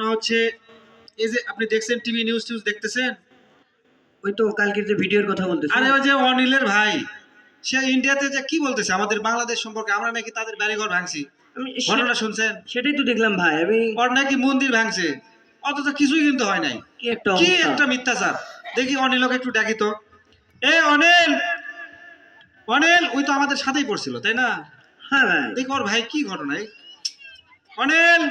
ঘটনা হচ্ছে এই যে আপনি দেখছেন টিভি নিউজ টিউজ দেখতেছেন? ওই তো কালকের যে ভিডিওর কথা বলতেছি। আরে ওই যে অনিলের ভাই সে ইন্ডিয়াতে যে কি বলতেছে? আমাদের বাংলাদেশ সম্পর্কে আমরা নাকি তাদের বাড়িঘর ভাঙছি। ঘটনা শুনছেন? সেটাই তো দেখলাম ভাই আমি ওর নাকি মন্দির ভাঙছে। অথচ কিছুই কিন্তু হয় নাই। কি একটা কি। একটা মিথ্যাচার। দেখি অনিলকে একটু ডাকি তো। এ অনিল! অনিল ওই তো আমাদের সাথেই পড়ছিল তাই না? হ্যাঁ ভাই। দেখি ওর ভাই কি ঘটনা। এই অনিল!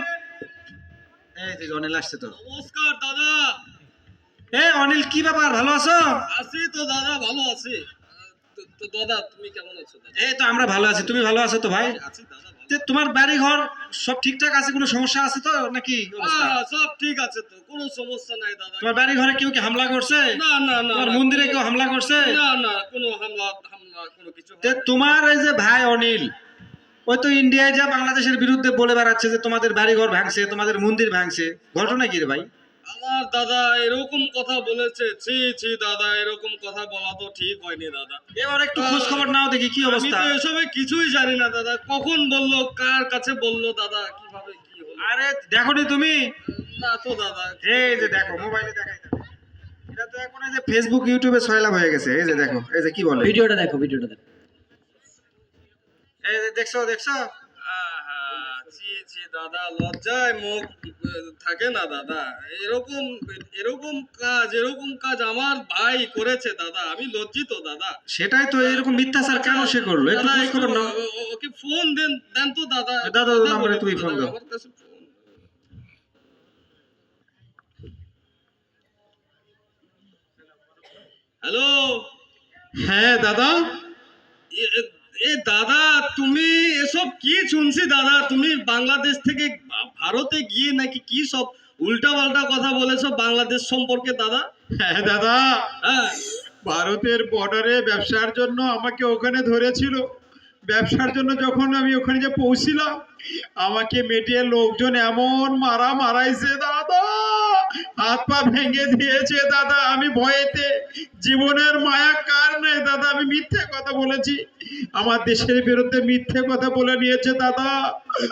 এই যে অনিল আসছে তো। নমস্কার দাদা। এ অনিল কি ব্যাপার? ভালো আছো? আছি তো দাদা ভালো আছি। তো- তো দাদা তুমি কেমন আছো এই তো আমরা ভালো আছি। তুমি ভালো আছো তো ভাই? আছি দাদা তোমার বাড়ি ঘর সব ঠিকঠাক আছে? কোনো সমস্যা আছে তো নাকি হ্যাঁ, সব ঠিক আছে তো কোনো সমস্যা নাই দাদা। তোমার বাড়ি ঘরে কেউ কি হামলা করছে? না না না তোমার মন্দিরে কেউ হামলা করছে? না না কোনো হামলা হামলা কোনো কিছু তোমার এই যে ভাই অনিল ওই তো ইন্ডিয়ায় যা বাংলাদেশের বিরুদ্ধে বলে বেড়াচ্ছে যে তোমাদের বাড়ি ঘর ভাঙছে তোমাদের মন্দির ভাঙছে। ঘটনা কি রে ভাই? আমার দাদা এরকম কথা বলেছে। ছি ছি দাদা এরকম কথা বলা তো ঠিক হয়নি দাদা। এবার একটু খোঁজ খবর নাও দেখি কি অবস্থা আমি তো এসবে কিছুই জানি না দাদা। কখন বলল কার কাছে বলল দাদা? কীভাবে কি হলো? আরে দেখোনি তুমি? না তো দাদা। এই যে দেখো মোবাইলে দেখাই দেখো। এটা তো এখন এই যে ফেসবুক ইউটিউবে ছয়লাভ হয়ে গেছে। এই যে দেখো এই যে কি বলে? ভিডিওটা দেখো ভিডিওটা দেখো। এই দেখছ দেখছ? দাদা লজ্জায় মুখ থাকে না দাদা। এরকম এরকম কাজ এরকম কাজ আমার ভাই করেছে দাদা। আমি লজ্জিত দাদা। সেটাই তো এরকম মিথ্যাচার কেন সে করল? একটু খবর ওকে ফোন দেন দেন তো দাদা। দাদা, কথা তুমি ফোন দাও। হ্যালো হ্যাঁ দাদা? এ- দাদা তুমি এসব কি শুনছি দাদা? তুমি বাংলাদেশ থেকে ভারতে গিয়ে নাকি কি সব উল্টা পাল্টা কথা বলেছ বাংলাদেশ সম্পর্কে দাদা? হ্যাঁ দাদা। হ্যাঁ। ভারতের বর্ডারে ব্যবসার জন্য আমাকে ওখানে ধরেছিল। ব্যবসার জন্য যখন আমি ওখানে যে পৌঁছিলাম আমাকে মেটিয়ে লোকজন এমন মারা মারাইছে দাদা! হাত পা ভেঙে দিয়েছে, দাদা, আমি ভয়েতে। জীবনের মায়া কার নাই, দাদা? আমি মিথ্যে কথা বলেছি। আমার দেশের বিরুদ্ধে মিথ্যে কথা বলে নিয়েছে, দাদা।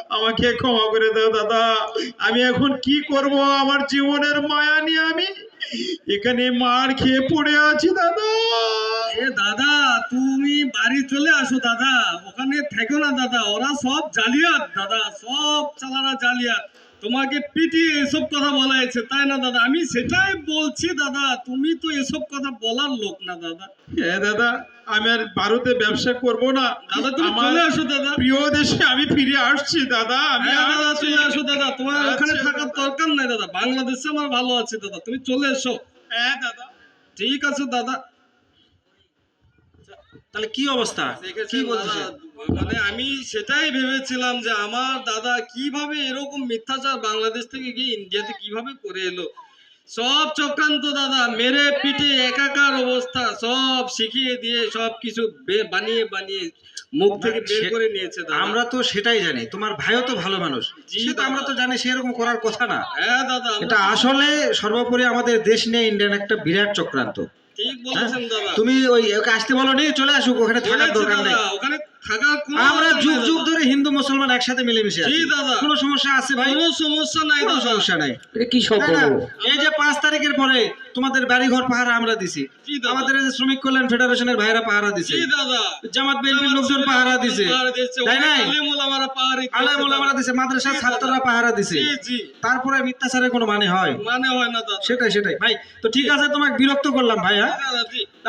আমাকে ক্ষমা করে দাও, দাদা। আমি এখন কি করব? আমার জীবনের মায়া নিয়ে আমি এখানে মার খেয়ে পড়ে আছি, দাদা। এ, দাদা, তুমি বাড়ি চলে আসো, দাদা। ওখানে থেকো না, দাদা। ওরা সব জালিয়াত, দাদা। সব চালারা জালিয়াত। তোমাকে পিটিয়ে এসব কথা বলা হয়েছে। তাই না দাদা? আমি সেটাই বলছি দাদা। তুমি তো এসব কথা বলার লোক না দাদা। হ্যাঁ দাদা আমি আর ভারতে ব্যবসা করব না। দাদা তুমি চলে আসো দাদা। প্রিয় দেশে আমি ফিরে আসছি দাদা। আমি হ্যাঁ দাদা। চলে আসো দাদা। তোমার ওখানে আচ্ছা, থাকার দরকার নাই দাদা। বাংলাদেশে আমার ভালো আছে দাদা। তুমি চলে এসো। হ্যাঁ দাদা। ঠিক আছে দাদা। তাহলে কি অবস্থা? কি দাদা, মানে আমি সেটাই ভেবেছিলাম যে আমার দাদা কীভাবে এরকম মিথ্যাচার বাংলাদেশ থেকে গিয়ে ইন্ডিয়াতে কীভাবে করে এলো। সব চক্রান্ত দাদা মেরে পিঠে একাকার অবস্থা সব শিখিয়ে দিয়ে সব কিছু বানিয়ে বানিয়ে মুখ থেকে বের করে নিয়েছে আমরা তো সেটাই জানি তোমার ভাইও তো ভালো মানুষ। জি, সে তো আমরা তো জানি সেরকম করার কথা না। হ্যাঁ দাদা এটা আসলে সর্বোপরি আমাদের দেশ নিয়ে ইন্ডিয়ান একটা বিরাট চক্রান্ত। তুমি ওই ওকে আসতে বলো নি চলে আসুক ওখানে থাকার দরকার নেই। ওখানে আমরা যুগ যুগ ধরে হিন্দু মুসলমান একসাথে মিলেমিশে আছি। কোনো সমস্যা আছে ভাই? কোনো সমস্যা নাই কোনো সমস্যা নাই। কি সম্পর্ক এই যে পাঁচ তারিখের পরে তোমাদের বাড়ি ঘর পাহারা আমরা দিছি। আমাদের এই যে শ্রমিক কল্যাণ ফেডারেশনের ভাইরা পাহারা দিছে। জি দাদা। জামাত বিএনপির লোকজন পাহারা দিছে। তাই নাই আলাই মোলামারা দিছে মাদ্রাসার ছাত্ররা পাহারা দিছে। জি জি। তারপরে মিথ্যাচারের কোনো মানে হয়? মানে হয় না দাদা। সেটাই সেটাই। ভাই তো ঠিক আছে তোমাকে বিরক্ত করলাম ভাই হ্যাঁ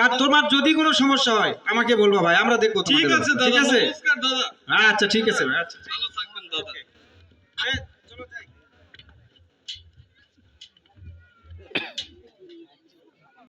আর তোমার যদি কোনো সমস্যা হয় আমাকে বলব ভাই আমরা দেখব ঠিক আছে ঠিক আছে? আচ্ছা ঠিক আছে ভাই আচ্ছা। ভালো থাকবেন দাদা।